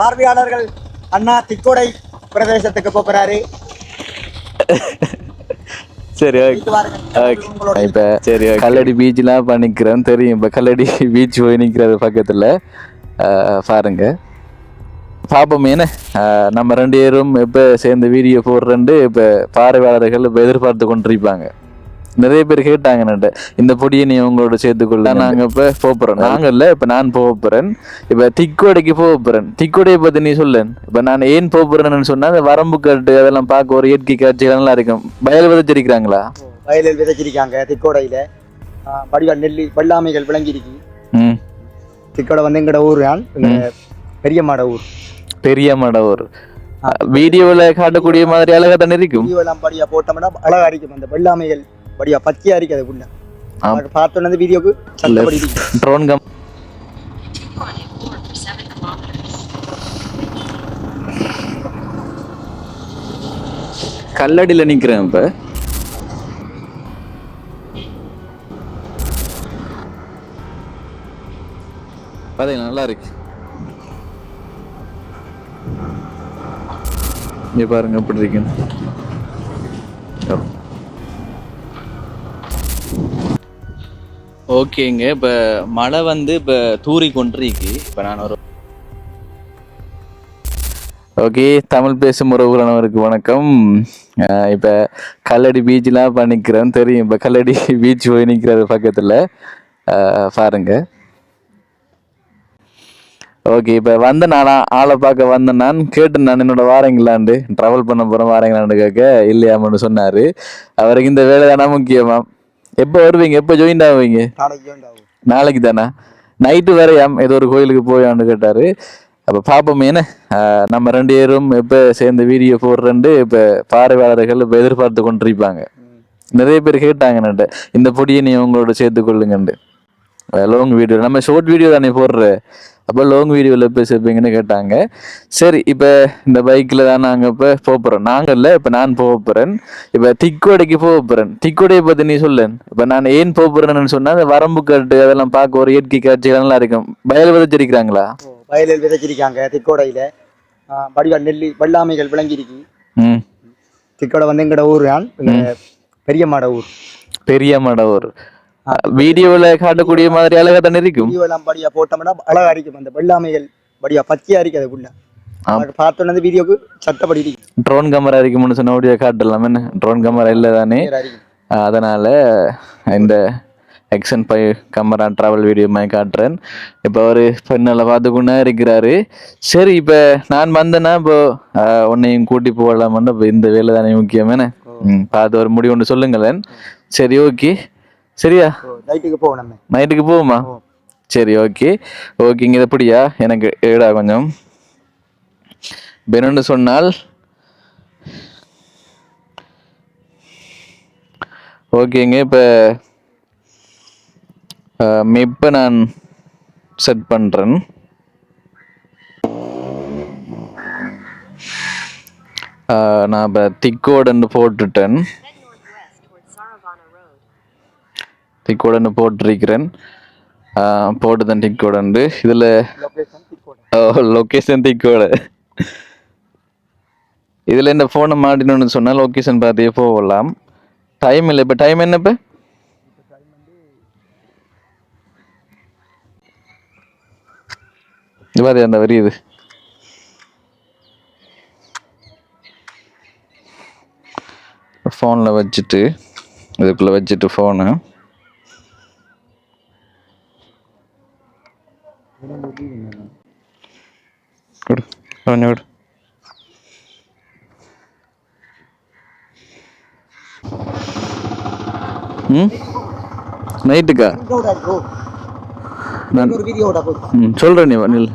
பார்வையாளர்கள் அண்ணா திக்கோடை பிரதேசத்துக்கு போறாரு சரி ஓகே. இப்ப சரி கல்லடி பீச்லாம் பண்ணிக்கிறேன் தெரியும். இப்ப கல்லடி பீச் போய் நிக்கிறது பக்கத்துல. பாருங்க. பாப்போம் என்ன? நம்ம ரெண்டு பேரும் இப்ப சேர்ந்து வீடியோ போடுறேன்ட்டு இப்ப பார்வையாளர்கள் இப்ப எதிர்பார்த்து கொண்டிருப்பாங்க. நிறைய பேர் கேட்டாங்க என்கிட்ட, இந்த பொடியை நீ உங்களோட சேர்த்துக்கொள்ள. நாங்க இப்ப போறோம். நாங்க இல்ல இப்ப நான் போறேன். இப்ப திக்கோடைக்கு போறேன். திக்கோடையை பத்தி நீ சொல்லேன் இப்ப நான் ஏன் போறேன்னு சொன்னா அந்த வரம்பு கட்டு அதெல்லாம் பார்க்க ஒரு இயற்கை காட்சிகள் நல்லா இருக்கும். வயல் விதைச்சிருக்கிறாங்களா? வயலில் விதைச்சிருக்காங்க திக்கோடையில. வடிவ நெல்லி வெள்ளாமைகள் விளங்கிருக்கு ம். திக்கோடை வந்து எங்கட ஊர் தான் எங்க பெரியம்மாட ஊர். பெரிய மடவர் வீடியோவில் காட்டக்கூடிய மாதிரி அழகா தானே இருக்கும். வீடியோலாம் படியா போட்டோம்னா அழகா இருக்கும். அந்த வெள்ளாமைகள் படியா பச்சையா இருக்கு அதுக்குள்ள ஆம். பார்த்தோன்னே வீடியோக்கு இருக்கு ட்ரோன் கம். கல்லடியில் நிற்கிறேன் இப்போ. பார்த்தீங்களா நல்லா இருக்கு. இங்கே பாருங்க எப்படி இருக்குன்னு. ஓகேங்க. இப்போ மழை வந்து இப்போ தூரி கொண்டிருக்கு. இப்போ நான் ஒரு ஓகே தமிழ் பேசும் உறவுகளவருக்கு வணக்கம். இப்போ கல்லடி பீச்லாம் பண்ணிக்கிறேன் தெரியும் இப்போ கல்லடி பீச் போய் நிற்கிறது பக்கத்தில். பாருங்க. ஓகே இப்போ வந்த நானா ஆளை பார்க்க வந்த நான் கேட்டு நான் என்னோட வாரங்களாண்டு ட்ராவல் பண்ண போகிறேன் வாரங்களாண்டு கேட்க இல்லையாமன்னு சொன்னார். அவருக்கு இந்த வேலை தானே முக்கியமாக எப்போ வருவீங்க? எப்போ ஜாயின் ஆவீங்க? நாளைக்கு தானே? நைட்டு வரையாம் ஏதோ ஒரு கோயிலுக்கு போயான்னு கேட்டாரு. அப்ப பாப்போம் என்ன? ஆஹ் நம்ம ரெண்டு பேரும் இப்ப சேர்ந்து வீடியோ போடுறேன்ட்டு இப்ப பார்வையாளர்கள் இப்ப எதிர்பார்த்து கொண்டிருப்பாங்க. நிறைய பேர் கேட்டாங்க என்கிட்ட, இந்த பொடியை நீ உங்களோட சேர்த்து கொள்ளுங்கன்ட்டு. லாங் வீடியோ நம்ம ஷார்ட் வீடியோ தானே போடுற? அப்போ லாங் வீடியோவில் எப்போ சேர்ப்பீங்கன்னு கேட்டாங்க. சரி இப்போ இந்த பைக்கில் தான் நாங்கள் இப்போ போகிறோம் நாங்கள் இல்லை இப்போ நான் போக போகிறேன் இப்போ திக்கோடைக்கு போக போகிறேன் திக்கோடையை பற்றி நீ சொல்லேன் இப்போ நான் ஏன் போக போகிறேன்னு சொன்னால் அந்த வரம்பு கட்டு அதெல்லாம் பார்க்க ஒரு இயற்கை காட்சிகள் நல்லா இருக்கும். வயல் விதைச்சிருக்கிறாங்களா? வயலில் விதைச்சிருக்காங்க திக்கோடையில. வடிவ நெல்லி வெள்ளாமைகள் விளங்கிருக்கு திக்கோடை வந்து எங்கட ஊர் தான். பெரியம்மாட ஊர். பெரிய மடவர் வீடியோவில் காட்டக்கூடிய மாதிரி அழகாக தானே இருக்கும். வீடியோலாம் படியா போட்டோம்னா அழகா இருக்கும் அந்த வெள்ளாமைகள் படியா பச்சையா இருக்கு அதுக்குள்ள. பார்த்தோன்னே வீடியோக்கு சட்டப்படி இருக்கு ட்ரோன் கேமரா இருக்கும்னு சொன்ன வீடியோ காட்டலாம். என்ன ட்ரோன் கேமரா இல்லை தானே. அதனால இந்த எக்ஸன் பை கேமரா ட்ராவல் வீடியோ மாதிரி காட்டுறேன். இப்போ அவர் பெண்ணில் பார்த்துக்கொண்டே இருக்கிறாரு. சரி இப்போ நான் வந்தேன்னா இப்போ உன்னையும் கூட்டி போகலாமன்னு இப்போ இந்த வேலை தானே முக்கியமேனே. பார்த்து ஒரு முடிவு ஒன்று சொல்லுங்களேன். சரி ஓகே. சரியா? நைட்டுக்கு போவோம் நம்ம. நைட்டுக்கு போவோமா? சரி ஓகே ஓகேங்க இது எப்படியா எனக்கு ஏடா கொஞ்சம். பெணுன்னு சொன்னால். ஓகேங்க இப்போ இப்போ நான் செட் பண்ணுறேன் நான் இப்போ திக்கோடுன்னு போட்டுட்டேன். டிக்கோடன்னு போட்டிருக்கிறேன். போட்டு தான் டிக்கோடண்டு இதில் லொக்கேஷன் டிக்கோட. இதில் இந்த ஃபோனை மாட்டினோன்னு சொன்னால் லொக்கேஷன் பார்த்தே போகலாம். டைம் இல்லை இப்போ டைம் என்ன இப்போ? இது பாரு அந்த வரி இது. ஃபோனில் வச்சுட்டு இதுக்குள்ளே வச்சுட்டு ஃபோனு கொடு ம்? நைட்டுக்கா? சொல்கிறேன் நீ நில்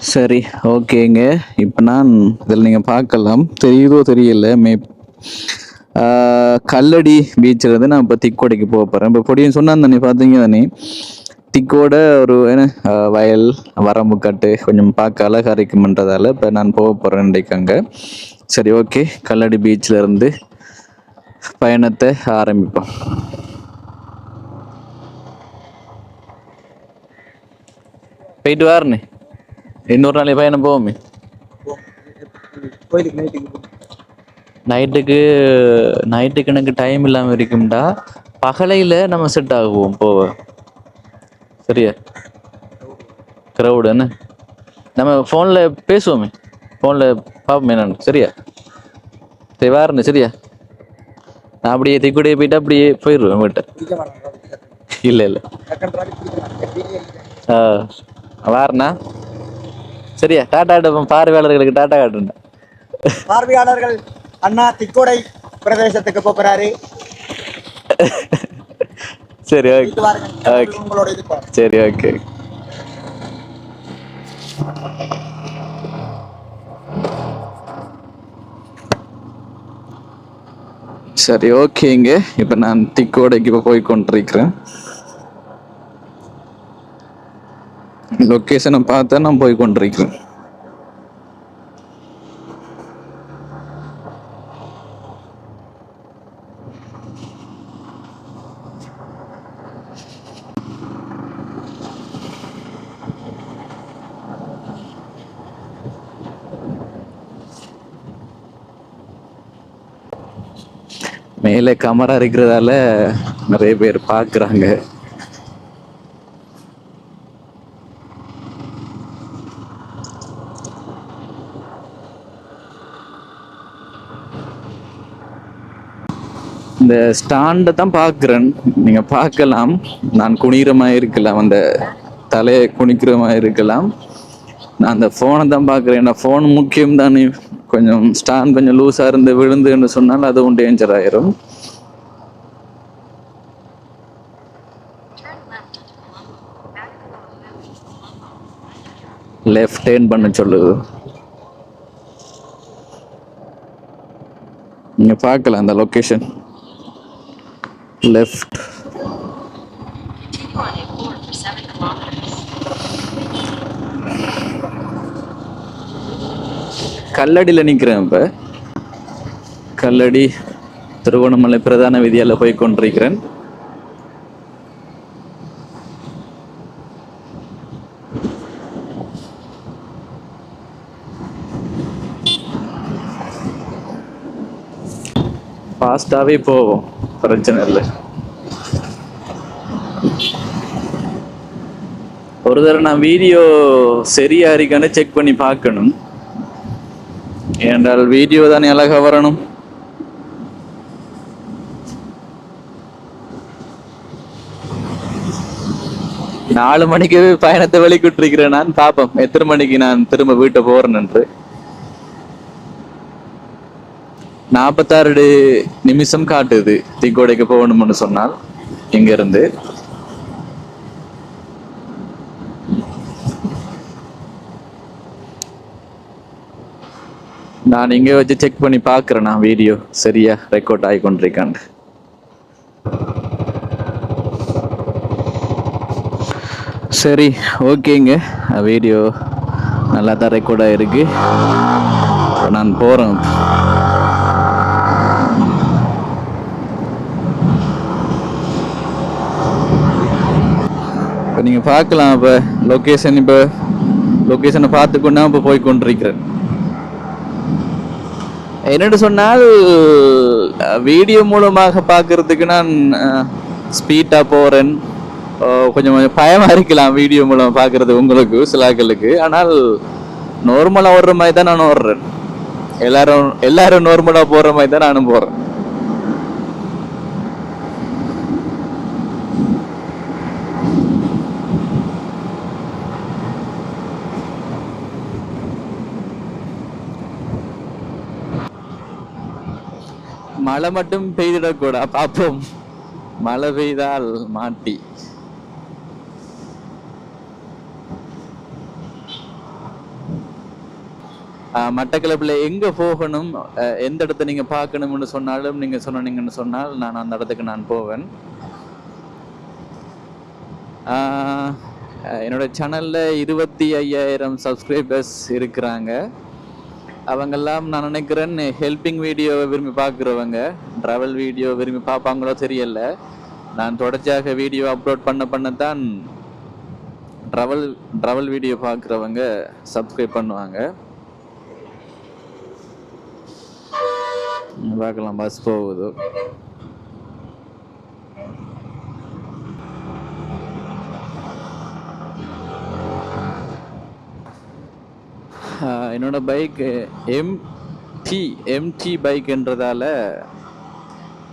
சரி ஓகேங்க. இப்போ நான் இதில் நீங்கள் பார்க்கலாம். தெரியுதோ தெரியல மே கல்லடி பீச்சில் இருந்து நான் இப்போ திக்கோடைக்கு போக போகிறேன் இப்போ பொடியும் சொன்னான் தானே பார்த்தீங்க தானே? திக்கோட ஒரு என்ன வயல் வரம்பு கட்டு கொஞ்சம் பார்க்க அழகா இருக்குமன்றதால இப்போ நான் போக போகிறேன் இன்றைக்கு அங்கே. சரி ஓகே. கல்லடி பீச்சில் இருந்து பயணத்தை ஆரம்பிப்போம். போயிட்டு வாருன்னு இன்னொரு நாளைக்கு பயணம் போவோமே? நைட்டுக்கு நைட்டுக்கு எனக்கு டைம் இல்லாமல் இருக்கும்டா. பகலையில் நம்ம செட் ஆகுவோம் போவ சரியா? க்ரௌடு என்ன? நம்ம ஃபோனில் பேசுவோமே? ஃபோனில் பார்ப்போமே நான் சரியா? சரி வாருண்ணே சரியா? நான் அப்படியே திக்குடியே போயிட்டு அப்படியே போயிடுவேன் வீட்டை மாட்டாங்க இல்லை இல்லை. ஆ. வாருண்ணா சரியா? டாட்டா பார்வையாளர்களுக்கு டாட்டா காட்டுண்ணா பார்வையாளர்கள் அண்ணா திக்கோடை பிரதேசத்துக்கு போறாரு சரி ஓகே. ஓகே. உங்களோட இது பாரு. சரி ஓகே. சரி ஓகேங்க. இப்போ நான் திக்கோடைக்கு இப்போ போய் கொண்டிருக்கிறேன். லொக்கேஷனை பார்த்தா நான் போய் கொண்டிருக்கேன் மேலே கமரா இருக்கிறதால நிறைய பேர் பார்க்குறாங்க. இந்த ஸ்டாண்டை தான் பார்க்குறேன். நீங்கள் பார்க்கலாம். நான் மாதிரி இருக்கலாம். அந்த தலையை குனிக்கிற மாதிரி இருக்கலாம். நான் அந்த ஃபோனை தான் பார்க்குறேன். ஏன்னா ஃபோன் முக்கியம் தானே. கொஞ்சம் ஸ்டாண்ட் கொஞ்சம் லூஸாக இருந்து விழுந்துன்னு சொன்னால் அதுவும் டேஞ்சர் ஆயிரும். லெஃப்ட் டேர்ன் பண்ண சொல்லுது நீங்க பார்க்கலாம் அந்த லொகேஷன் லெஃப்ட் கல்லடியில் நிற்கிறேன் இப்போ. கல்லடி திருவண்ணாமலை பிரதான வீதியால் போய் கொண்டிருக்கிறேன். ஃபாஸ்ட்டாகவே போவோம். பிரச்சனை இல்லை. ஒரு தடவை நான் வீடியோ சரியா இருக்கான்னு செக் பண்ணி பார்க்கணும். ஏன்றால் வீடியோ தானே அழகா வரணும். நாலு மணிக்கு பயணத்தை வெளிக்கிட்டிருக்கிறேன் நான். பாப்பம் எத்தனை மணிக்கு நான் திரும்ப வீட்டை போறேன்னு நாற்பத்தாறு நிமிஷம் காட்டுது தீக்கோடைக்கு போகணும்னு சொன்னால் இங்கிருந்து. நான் இங்கே வச்சு செக் பண்ணி பார்க்குறேன் நான் வீடியோ சரியா? ரெக்கார்ட் ஆகி கொண்டிருக்கான்னு சரி ஓகேங்க. வீடியோ நல்லா தான் ரெக்கார்ட் ஆகிருக்கு நான் போகிறேன் நீங்கள் பார்க்கலாம் இப்போ லொக்கேஷன் இப்போ லொக்கேஷனை பார்த்துக்கொண்டா இப்போ போய் கொண்டிருக்கிறேன். என்னென்னு சொன்னால் வீடியோ மூலமாக பார்க்குறதுக்கு நான் ஸ்பீட்டாக போகிறேன் கொஞ்சம் கொஞ்சம் பயமாக இருக்கலாம் வீடியோ மூலம் பார்க்குறது உங்களுக்கு சிலாக்களுக்கு ஆனால் நார்மலாக ஓடுற மாதிரி தான் நான் ஓடுறேன். எல்லாரும் எல்லாரும் நார்மலாக போகிற மாதிரி தான் நானும் போகிறேன் மழை மட்டும் பெய்திடக்கூடா பார்ப்போம் மழை பெய்தால் மாட்டி. மட்டக்களப்பில் எங்கே போகணும்? எந்த இடத்த நீங்கள் பார்க்கணும்னு சொன்னாலும் நீங்கள் சொன்னீங்கன்னு சொன்னால் நான் அந்த இடத்துக்கு நான் போவேன். என்னோட சேனலில் இருபத்தி ஐயாயிரம் சப்ஸ்கிரைபர்ஸ் இருக்கிறாங்க. அவங்கெல்லாம் நான் நினைக்கிறேன் ஹெல்பிங் வீடியோவை விரும்பி பார்க்குறவங்க. ட்ராவல் வீடியோ விரும்பி பார்ப்பாங்களோ தெரியல. நான் தொடர்ச்சியாக வீடியோ அப்லோட் பண்ண பண்ண தான் ட்ராவல் ட்ராவல் வீடியோ பார்க்குறவங்க சப்ஸ்கிரைப் பண்ணுவாங்க. பார்க்கலாம் பஸ் போகுது. ஆஹ் என்னோட பைக் எம்டி எம்டி பைக்ன்றதால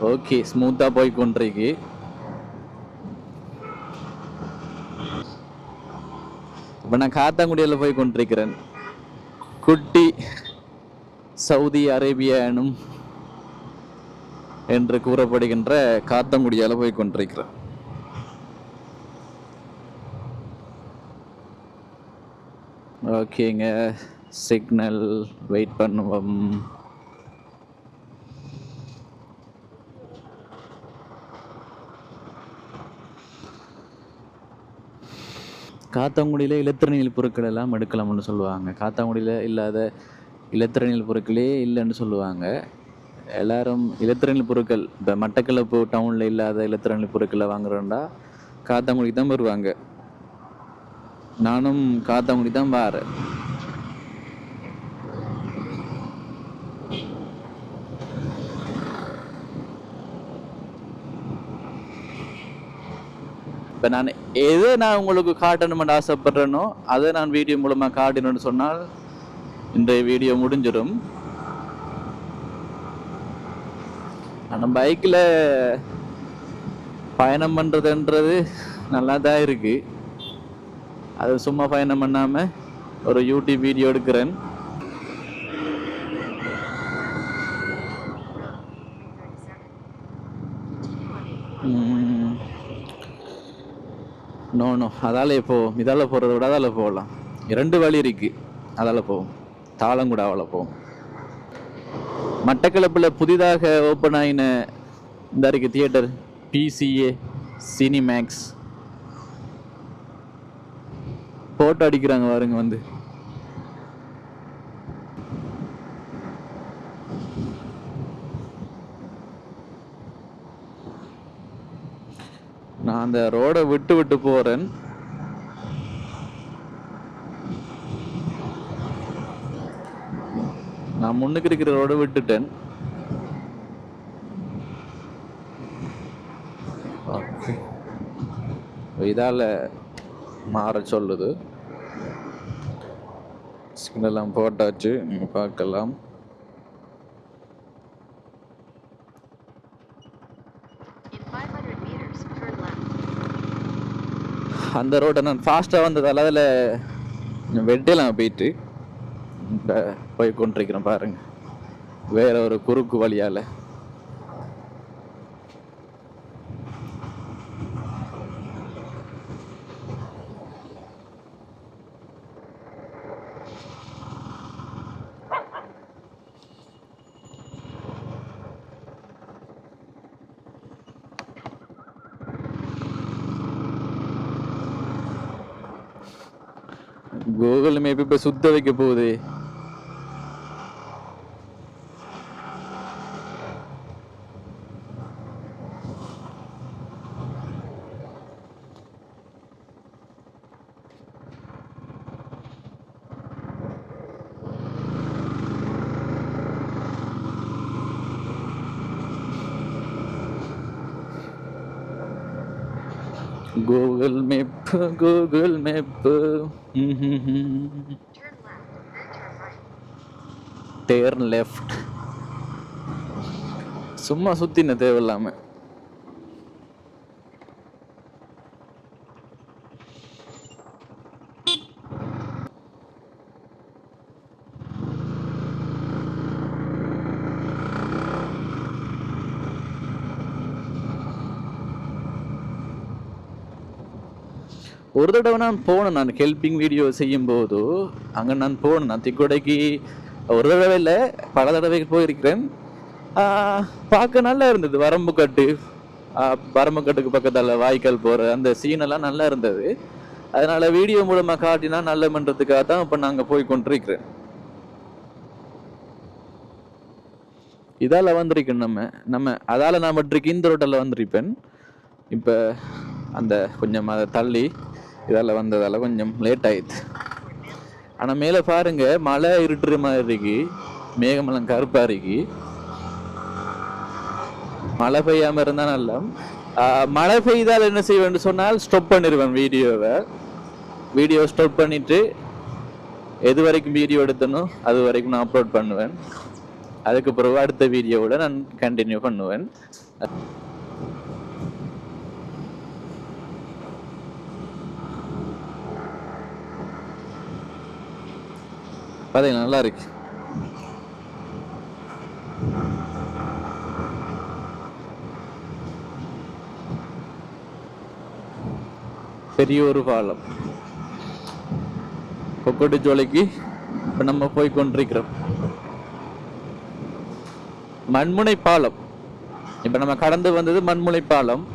ஓகே ஸ்மூத்தாக போய் கொண்டிருக்கு. இப்போ நான் காத்தாங்குடியில் போய் கொண்டிருக்கிறேன். குட்டி சவுதி அரேபியானும் என்று கூறப்படுகின்ற காத்தாங்குடியால் போய் கொண்டிருக்கிறேன். ஓகேங்க. சிக்னல் வெயிட் பண்ணுவோம். காத்தாங்குடியில் இலத்திரனியல் பொருட்கள் எல்லாம் எடுக்கலாம்னு சொல்லுவாங்க. காத்தாங்குடியில் இல்லாத இலத்திரனியல் பொருட்களே இல்லைன்னு சொல்லுவாங்க. எல்லாரும் இலத்திரனியல் பொருட்கள் இப்போ மட்டக்களப்பு டவுனில் இல்லாத இலத்திரனியல் பொருட்களை வாங்குறோண்டா காத்தாங்குடிக்கு தான் வருவாங்க. நானும் காத்தாங்குடி தான் வாரேன். இப்போ நான் எதை நான் உங்களுக்கு காட்டணும்னு ஆசைப்படுறேனோ அதை நான் வீடியோ மூலமாக காட்டணும்னு சொன்னால் இன்றைய வீடியோ முடிஞ்சிடும். ஆனால் பைக்கில் பயணம் பண்ணுறதுன்றது நல்லா தான் இருக்குது அது சும்மா பயணம் பண்ணாமல் ஒரு யூடியூப் வீடியோ எடுக்கிறேன். போகணும். அதால் இப்போ இதால் போகிறத விட அதால் போகலாம். இரண்டு வழி இருக்குது அதால் போவோம். தாளங்குடாவில் போவோம். மட்டக்களப்பில் புதிதாக ஓப்பன் ஆகின இந்த இருக்கு தியேட்டர் பிசிஏ சினிமேக்ஸ் போட்டோ அடிக்கிறாங்க பாருங்க வந்து. அந்த ரோடை விட்டு விட்டு போறேன். நான் முன்னுக்கு இருக்கிற ரோடை விட்டுட்டேன். இதால மாற சொல்லுது. சிக்னல்லாம் போட்டாச்சு. நீங்க பார்க்கலாம். அந்த ரோட்டை நான் ஃபாஸ்ட்டாக வந்ததால் அதில் வெட்டெல்லாம் போயிட்டு போய் கொண்டிருக்கிறேன் பாருங்கள் வேற ஒரு குறுக்கு வழியால் கூகுள் மேப் இப்போ சுத்த வைக்க போகுது Google map Google map turn left சும்மா சுத்தின தேவையில்லாம ஒரு தடவை நான் போனேன். நான் ஹெல்பிங் வீடியோ செய்யும்போது அங்கே நான் போனேன். நான் திக்கோடைக்கு ஒரு தடவை இல்லை பல தடவைக்கு போயிருக்கிறேன். பார்க்க நல்லா இருந்தது. வரம்பு கட்டு வரம்பு கட்டுக்கு பக்கத்தால் வாய்க்கால் போகிற அந்த சீன் எல்லாம் நல்லா இருந்தது. அதனால் வீடியோ மூலமாக காட்டினா நல்லமன்றதுக்காக தான் இப்போ நாங்கள் போய் கொண்டிருக்கிறேன். இதால வந்திருக்கேன் நம்ம. நம்ம அதால் நான் பட்டிருக்கு இந்த ரோட்டில் வந்திருப்பேன். இப்போ அந்த கொஞ்சம் அதை தள்ளி இதால் வந்ததால் கொஞ்சம் லேட் ஆயிடுது ஆனால் மேலே பாருங்க மழை இருட்டுற மாதிரி இருக்கு. மேகமலம் கருப்பாக இருக்கு. மழை பெய்யாமல் இருந்தால் நல்லா. மழை பெய்தால் என்ன செய்வேன்னு சொன்னால் ஸ்டாப் பண்ணிடுவேன் வீடியோவை. வீடியோ ஸ்டாப் பண்ணிவிட்டு எது வரைக்கும் வீடியோ எடுத்தனோ அது வரைக்கும் நான் அப்லோட் பண்ணுவேன். அதுக்கு பிறகு அடுத்த வீடியோவோட நான் கண்டினியூ பண்ணுவேன். பாத்தீங்களா நல்லா இருக்கு. பெரிய ஒரு பாலம். கொக்கோட்டு ஜோலைக்கு இப்ப நம்ம போய் கொண்டிருக்கிறோம். மண்முனை பாலம். இப்ப நம்ம கடந்து வந்தது மண்முனை பாலம்.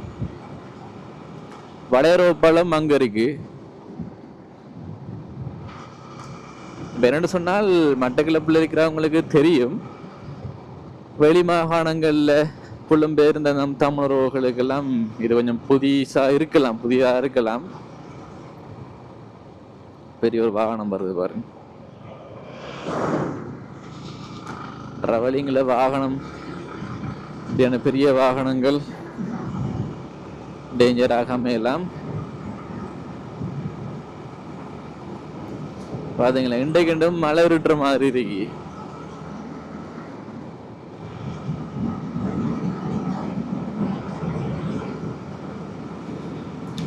வளையரோ பாலம் அங்க இருக்கு. இப்ப சொன்னால் மட்டக்கிழப்பில் இருக்கிறவங்களுக்கு தெரியும். வெளி மாகாணங்களில் புலம்பெயர்ந்த நம் தமிழர்களுக்கெல்லாம் இது கொஞ்சம் புதுசாக இருக்கலாம் புதிதாக இருக்கலாம். பெரிய ஒரு வாகனம் வருது பாருங்க. ட்ராவலிங்கில் வாகனம் இப்படியான பெரிய வாகனங்கள் டேஞ்சர் எல்லாம் பாத்தீங்களா? இன்றைக்கு மழை விட்டுற மாதிரி இருக்கு.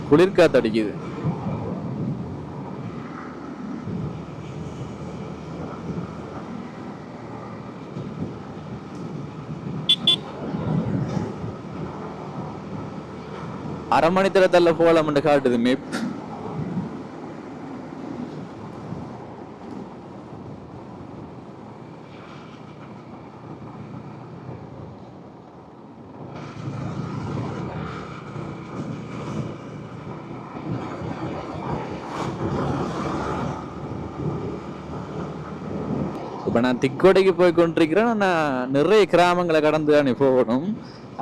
குளிர்காத்து அடிக்குது. அரை மணி தரத்தில் போகலாம்னு காட்டுது மேப். திக்கோடைக்கு போய் கொண்டிருக்கிறேன். நான் நிறைய கிராமங்களை கடந்து தான் போகணும்.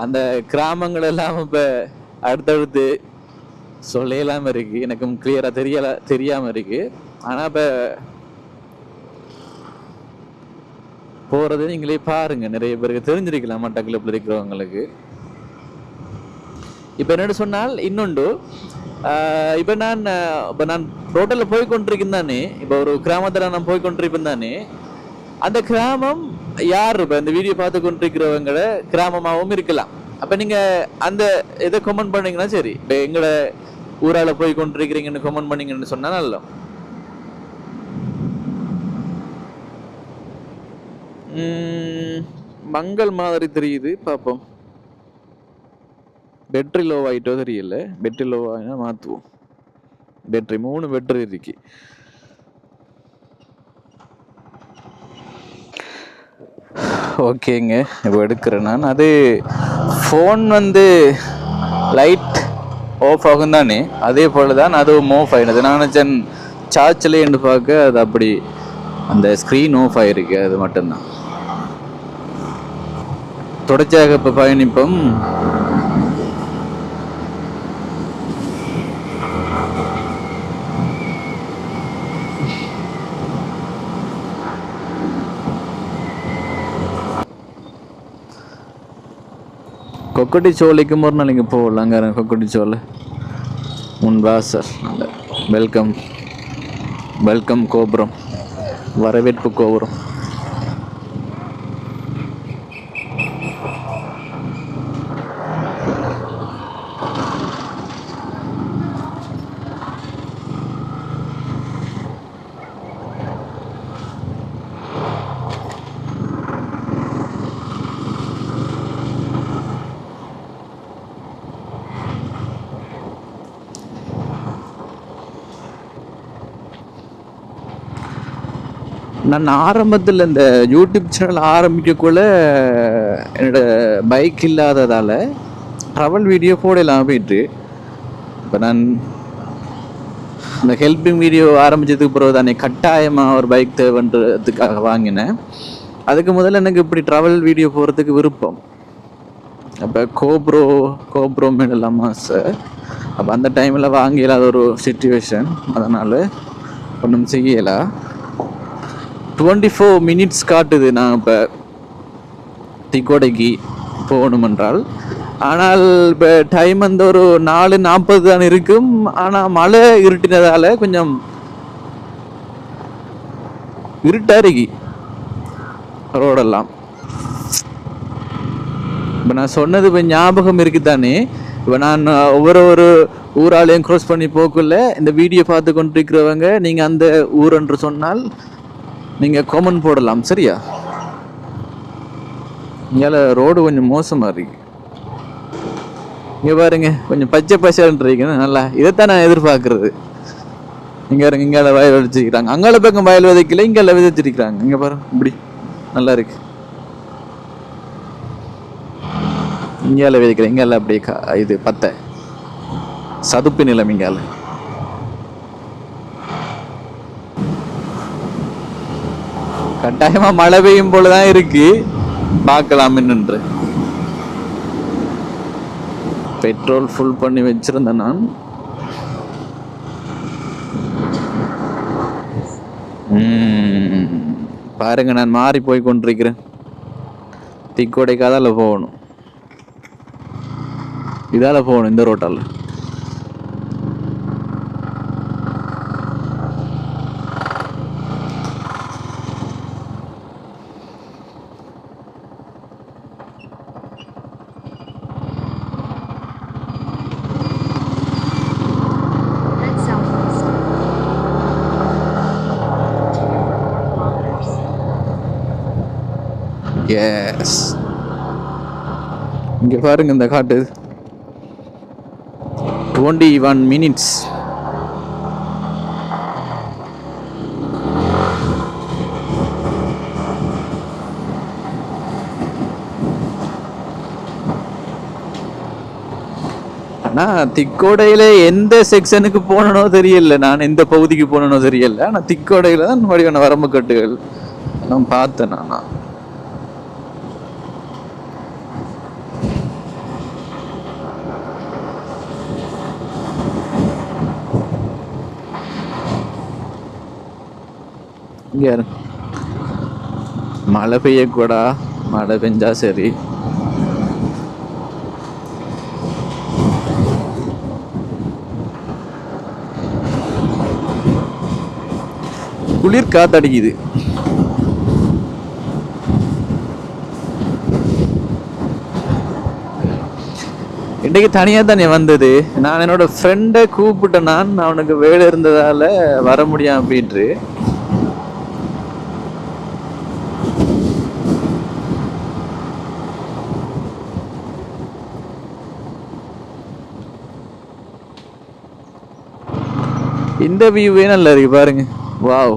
அந்த கிராமங்கள் எல்லாம் இப்போ அடுத்தடுத்து சொல்லலாம இருக்கு. எனக்கும் கிளியரா தெரியல தெரியாம இருக்கு. ஆனா இப்ப போறது நீங்களே பாருங்க. நிறைய பேருக்கு தெரிஞ்சிருக்கலாம் மட்டக்களப்பில் இருக்கிறவங்களுக்கு. இப்ப என்னென்னு சொன்னால் இன்னொன்று இப்போ இப்ப நான் இப்போ இப்ப நான் ரோட்டில் போய் கொண்டிருக்கேன் தானே. இப்ப ஒரு கிராமத்தில் நான் போய் கொண்டிருப்பேன் தானே. அந்த கிராமம் யார் இப்போ இந்த வீடியோ பார்த்து கொண்டிருக்கிறவங்கள கிராமமாகவும் இருக்கலாம். அப்ப நீங்க அந்த இதை கமெண்ட் பண்ணீங்கன்னா சரி. இப்போ எங்களை ஊரால போய் கொண்டிருக்கிறீங்கன்னு கமெண்ட் பண்ணீங்கன்னு சொன்னால் நல்லா உம், மங்கள் மாதிரி தெரியுது. பார்ப்போம். பெட்ரி லோ ஆகிட்டோ தெரியல. பெட்ரி லோ ஆகினா மாற்றுவோம் பெட்ரி மூணு பெட்ரி இருக்கு. ஓகேங்க இப்போ எடுக்கிறேன் நான். அது ஃபோன் வந்து லைட் ஆஃப் ஆகும் தானே? அதே போல் தான் அதுவும் ஆஃப் ஆகிடுது நான் நினச்சேன் என்று பார்க்க அது அப்படி அந்த ஸ்க்ரீன் ஆஃப் ஆகிருக்கு அது மட்டும்தான். தொடர்ச்சியாக இப்போ பயணிப்போம். கொக்கட்டி சோலைக்கு ஒரு இங்கே போகலாங்க கொக்கட்டி சோலை முன் சார் வெல்கம் வெல்கம் கோபுரம். வரவேற்பு கோபுரம். நான் ஆரம்பத்தில் இந்த யூடியூப் சேனல் ஆரம்பிக்கக்குள்ள என்னோட பைக் இல்லாததால் ட்ராவல் வீடியோ போடலாம் போயிட்டு இப்போ நான் இந்த ஹெல்பிங் வீடியோ ஆரம்பிச்சதுக்கு பிறகு தானே கட்டாயமாக ஒரு பைக் தேவைன்றதுக்காக வாங்கினேன். அதுக்கு முதல்ல எனக்கு இப்படி ட்ராவல் வீடியோ போகிறதுக்கு விருப்பம். அப்போ கோப்ரோ கோப்ரோ மேடலாமா சார் அப்போ அந்த டைமில் வாங்கிடலாத ஒரு சுச்சுவேஷன் அதனால் ஒன்றும் செய்யலை. டுவெண்ட்டி ஃபோர் மினிட்ஸ் காட்டுது. நான் இப்போ திக்கோடைக்கு போகணுமென்றால். ஆனால் இப்போ டைம் வந்து ஒரு நாலு நாற்பது தான் இருக்கும். ஆனால் மழை இருட்டினதால் கொஞ்சம் இருட்டா இருக்கு. ரோடெல்லாம். இப்போ நான் சொன்னது இப்போ ஞாபகம் இருக்குதானே? இப்போ நான் ஒவ்வொரு ஒரு ஊராலையும் க்ரோஸ் பண்ணி போக்குள்ள இந்த வீடியோ பார்த்து கொண்டிருக்கிறவங்க நீங்கள் அந்த ஊர் என்று சொன்னால் நீங்கள் காமன் போடலாம் சரியா? இங்கே ரோடு கொஞ்சம் மோசமாக இருக்கு. இங்கே பாருங்க கொஞ்சம் பச்சை பசைன்றீங்க நல்லா. இதைத்தான் நான் எதிர்பார்க்கறது. இங்கே இருங்க இங்கே வயல் விதைச்சிருக்கிறாங்க. அங்கால பக்கம் வயல் விதைக்கல இங்கே விதைச்சிருக்கிறாங்க. இங்கே பாருங்க இப்படி. நல்லா இருக்கு. இங்கேயால விதைக்கிறேன் இங்கால அப்படியே கா- இது பத்தை. சதுப்பு நிலம் இங்கால. கட்டாயமா மழை பெய்யும் போலதான் இருக்கு. பார்க்கலாம் என்று பெட்ரோல் ஃபுல் பண்ணி வச்சிருந்தேன் நான். பாருங்க நான் மாறி போய் கொண்டிருக்கிறேன். திக்கோடைக்காதால போகணும். இதால போகணும் இந்த ரோட்டால. பாருங்க இந்த காட்டு. டுவெண்ட்டி ஒன் மினிட்ஸ் ஆனா திக்கோடையில எந்த செக்ஷனுக்கு போனனோ தெரியல. நான் எந்த பகுதிக்கு போனனோ தெரியல. ஆனா திக்கோடையில தான் வடிவான வரம்பு கட்டுகள் நான் பார்த்தேன் நான் இங்கே மழை பெய்யக்கூடா. மழை பெஞ்சா சரி. குளிர் காத்தடிக்குது. இன்றைக்கு தனியாக தானே வந்தது. நான் என்னோட ஃப்ரெண்டை கூப்பிட்டேன். நான் அவனுக்கு வேலை இருந்ததால வர முடியாம அப்படின்ட்டு இந்த வியூவே நல்லா இருக்கு பாருங்க. வாவ்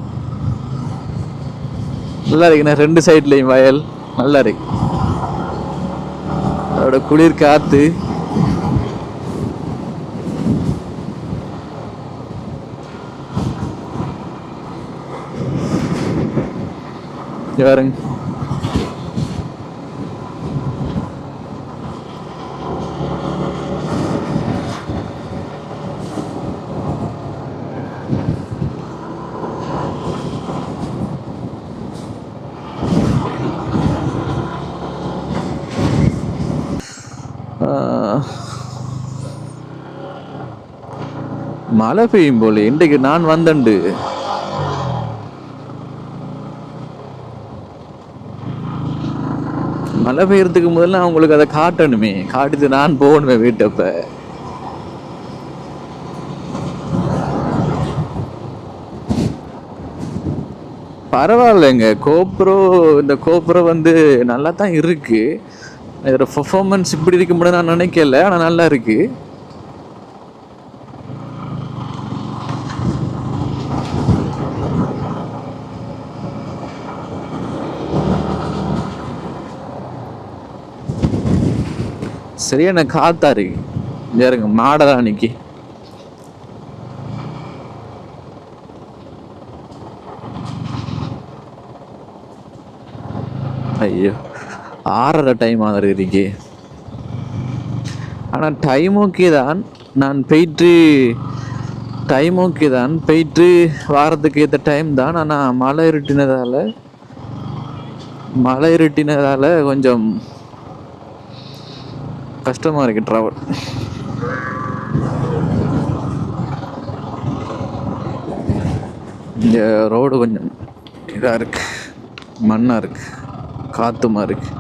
நல்லா இருக்குண்ணே ரெண்டு சைட்லையும் வயல். நல்லா இருக்கு அதோட குளிர் காத்து. பாருங்க. மழை பெய்யும் போல இன்றைக்கு நான் வந்தண்டு. மழை பெய்யறதுக்கு முதல்ல அவங்களுக்கு அதை காட்டணுமே. காட்டிட்டு நான் போகணுமே வீட்டப்ப. பரவாயில்லைங்க. கோப்ரோ இந்த கோப்ரோ வந்து நல்லா தான் இருக்கு. இதோட பெர்ஃபார்மன்ஸ் இப்படி இருக்க முடியாது நான் நினைக்கல ஆனால் நல்லா இருக்கு. சரியான காத்தா இருக்கு இருங்க மாடலாம் நிக்கி ஐயோ ஆறரை டைம் மாதிரி இருக்கு ஆனால் டைம் ஓகே தான். நான் போயிட்டு டைம் ஓகே தான். போயிட்டு வாரத்துக்கு ஏற்ற டைம் தான். ஆனால் மழை இருட்டினதால மழை இருட்டினதால கொஞ்சம் கஷ்டமாக இருக்குது ட்ராவல் இந்த ரோடு கொஞ்சம் இதாக இருக்கு. மண்ணாக இருக்கு. காற்றுமா இருக்கு.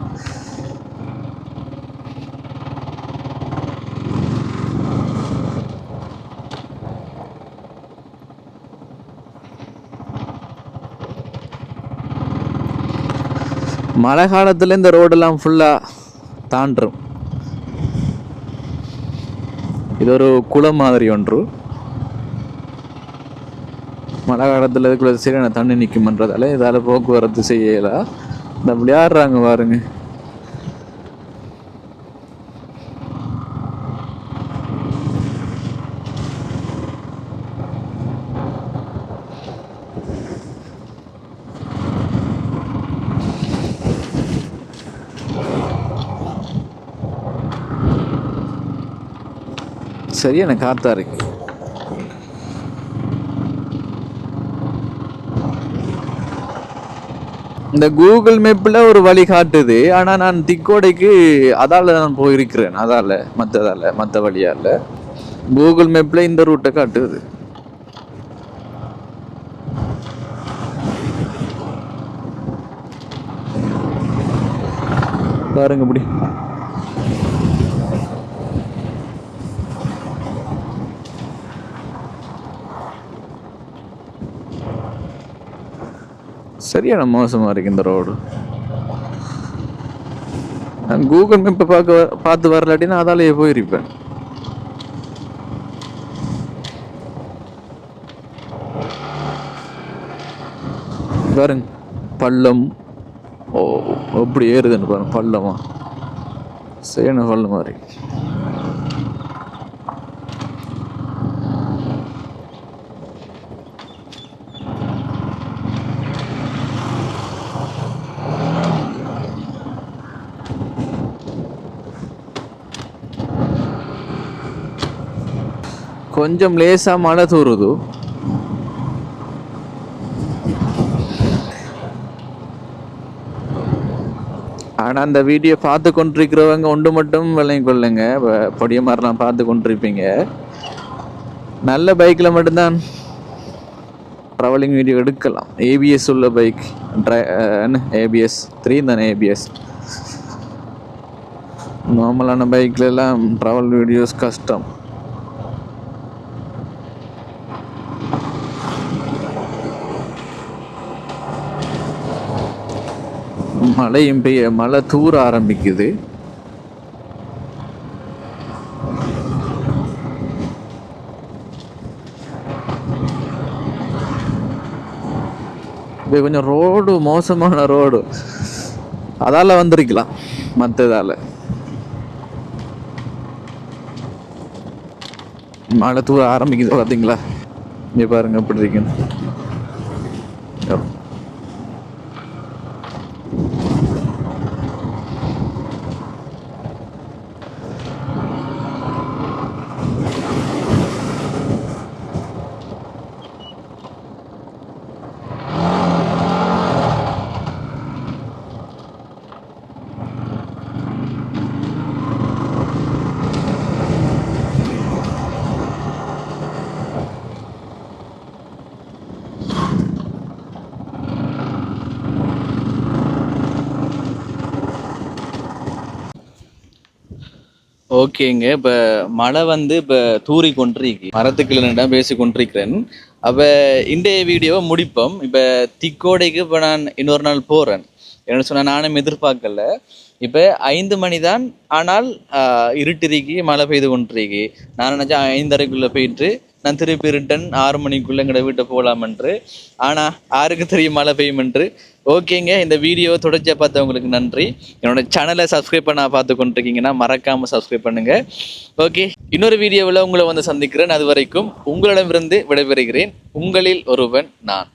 மழை காலத்தில் இந்த ரோடெல்லாம் ஃபுல்லாக தாண்டும். இது ஒரு குளம் மாதிரி ஒன்று மழை காலத்தில் இதுக்குள்ள சரியான தண்ணி நிற்குமன்றதால இதால் போக்குவரத்து செய்யலாம் இந்த விளையாடுறாங்க பாருங்க சரியான காத்தா இருக்கு இந்த கூகுள் மேப்பில் ஒரு வழி காட்டுது. ஆனால் நான் திக்கோடைக்கு அதால நான் போயிருக்கிறேன். அதால மற்றதால மற்ற வழியால. கூகுள் மேப்பில் இந்த ரூட்டை காட்டுது. பாருங்க இப்படி. சரியான மோசமாக இருக்கு இந்த ரோடு. நான் கூகுள் மேப்பை பார்க்க பார்த்து பார்த்து அப்படின்னா அதாலேயே போயிருப்பேன். பாருங்க பள்ளம். ஓ அப்படி ஏறுதுன்னு பாருங்க பள்ளமா. சரியான பள்ளமாக இருக்கு. கொஞ்சம் லேசாக மழை தூறுது. ஆனால் அந்த வீடியோ பார்த்து கொண்டிருக்கிறவங்க ஒன்று மட்டும் விளங்கி கொள்ளுங்க. பொடிய மாதிரிலாம் பார்த்து கொண்டிருப்பீங்க. நல்ல பைக்கில் மட்டும்தான் ட்ராவலிங் வீடியோ எடுக்கலாம். ஏபிஎஸ் உள்ள பைக் என்ன? ஏபிஎஸ் த்ரீ தானே ஏபிஎஸ் நார்மலான பைக்ல எல்லாம் ட்ராவல் வீடியோஸ் கஷ்டம். மழையும் பெய்ய மழை தூர ஆரம்பிக்குது. கொஞ்சம் ரோடு மோசமான ரோடு. அதால வந்திருக்கலாம் மற்றதால மழை தூர ஆரம்பிக்குது பார்த்தீங்களா இங்கே பாருங்க எப்படி இருக்குன்னு. ஓகேங்க. இப்போ மழை வந்து இப்போ தூறி கொண்டிருக்கு. மரத்துக்கு நின்றா பேசி கொண்டிருக்கிறேன். அப்போ இன்றைய வீடியோவை முடிப்போம். இப்போ திக்கோடைக்கு இப்போ நான் இன்னொரு நாள் போகிறேன் என்ன சொன்னால் நானும் எதிர்பார்க்கல. இப்போ ஐந்து மணி தான் ஆனால் இருட்டிருக்கி மழை பெய்து கொண்டிருக்கு. நான் நினச்சேன் ஐந்தரைக்குள்ளே போயிட்டு நான் திருப்பி ரிட்டன் ஆறு மணிக்குள்ளே எங்கட வீட்டை போகலாமென்று ஆனால் யாருக்கு தெரியும் மழை பெய்யுமென்று ஓகேங்க. இந்த வீடியோ தொடர்ச்சியாக பார்த்தவங்களுக்கு நன்றி. என்னோட சேனலை சப்ஸ்கிரைப் பண்ண பார்த்து கொண்டிருக்கீங்கன்னா மறக்காமல் சப்ஸ்கிரைப் பண்ணுங்க. ஓகே. இன்னொரு வீடியோவில் உங்களை வந்து சந்திக்கிறேன். அது வரைக்கும் உங்களிடமிருந்து விடைபெறுகிறேன். உங்களில் ஒருவன் நான்.